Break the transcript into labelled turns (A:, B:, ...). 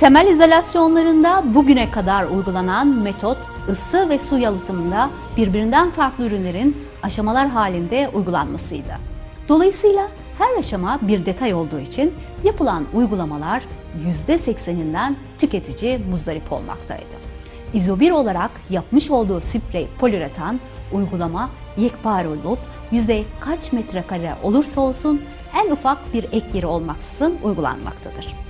A: Temel izolasyonlarında bugüne kadar uygulanan metot ısı ve su yalıtımında birbirinden farklı ürünlerin aşamalar halinde uygulanmasıydı. Dolayısıyla her aşama bir detay olduğu için yapılan uygulamalar %80'inden tüketici muzdarip olmaktaydı. İzobir olarak yapmış olduğu sprey poliüretan uygulama yekpare olup yüzey kaç metrekare olursa olsun en ufak bir ek yeri olmaksızın uygulanmaktadır.